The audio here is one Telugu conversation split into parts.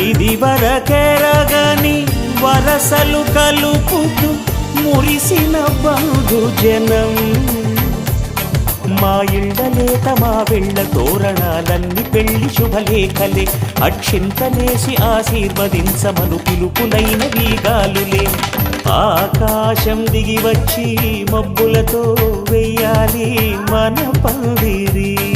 ఇది వరకెరగని వరసలు కలుపుతూ మురిసిన బంధు జనం. మా ఇళ్ళలేత మా వెళ్ళ తోరణాలన్ని పెళ్ళి శుభలేఖలే. అక్షింతలేసి ఆశీర్వదించమను పిలుపులైన వీగాలులే. ఆకాశం దిగి వచ్చి మబ్బులతో వెయ్యాలి మన పందిరి.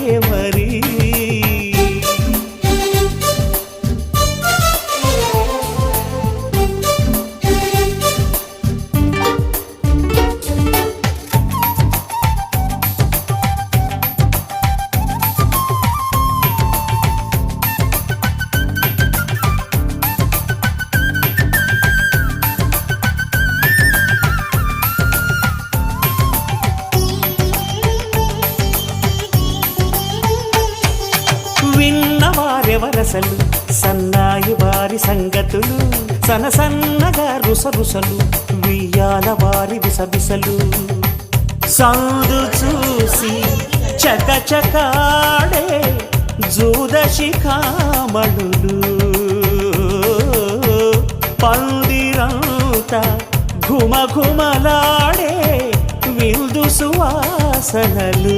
సంగతులు సనసన్నగా రుసరుసలు వియాల వారి విసబిసలు సందు చూసి చకచకాడే జూదశిఖామణులు పందిరంతా ఘుమఘుమలాడే విందు సువాసనలు.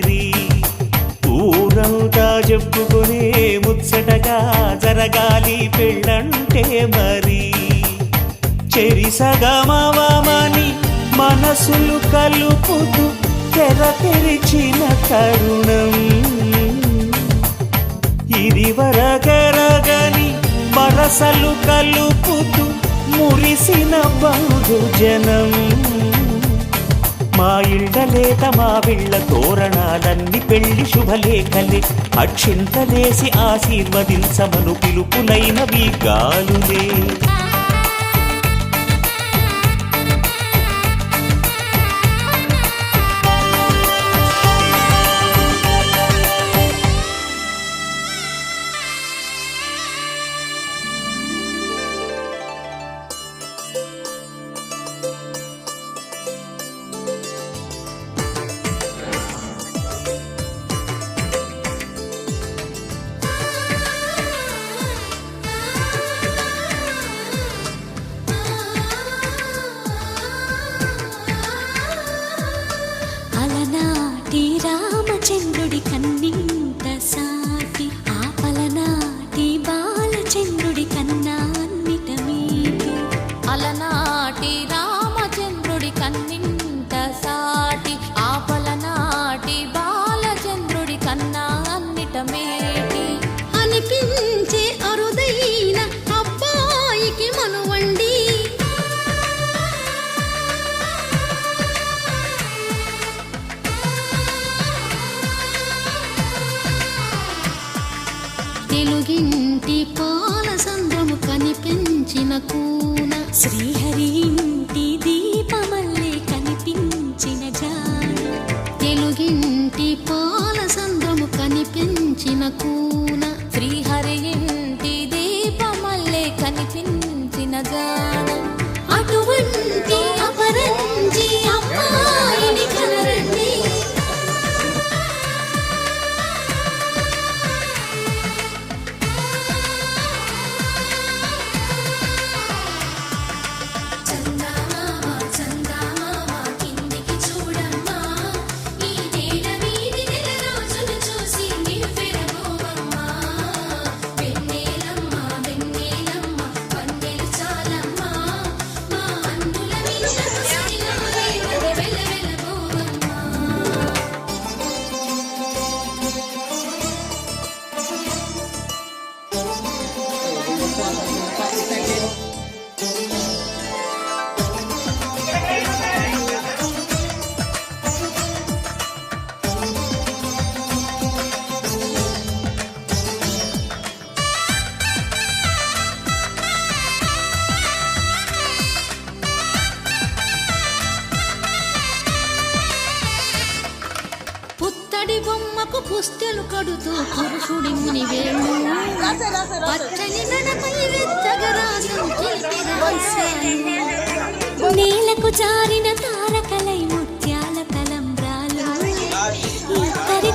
ఊరంతా ముచ్చటగా జరగాలి పెళ్ళంటే మరి. చెరిసగమవమని మనసులు కలుపుతూ తెర తెరిచిన తరుణం. ఇది వరగరగని వరసలు కలుపుతూ మురిసిన బంధు జనం మా ఇళ్ళలేత మా విళ్ళ తోరణాలన్నీ పెళ్ళి శుభలేఖలే. అక్షింతలేసి ఆశీర్వదించమను పిలుపులైనవి గాలులే నింట సాటి ఆపల నాటి బాలచంద్రుడి కన్నా అన్నిట మేటి అనిపించే అరుదైన అబ్బాయికి మనవండి. తెలుగింటి పాలసంద్రము కనిపించిన కూన. శ్రీహరి ఇంటిది i'm cool కన్నడి బొమ్మకు పుస్తెలు కడుతూ పురుషుడి ముని వేణు. పచ్చని నడపై నేలకు చారిన తారకలై ముత్యాల తలంబ్రాలు ఇద్దరి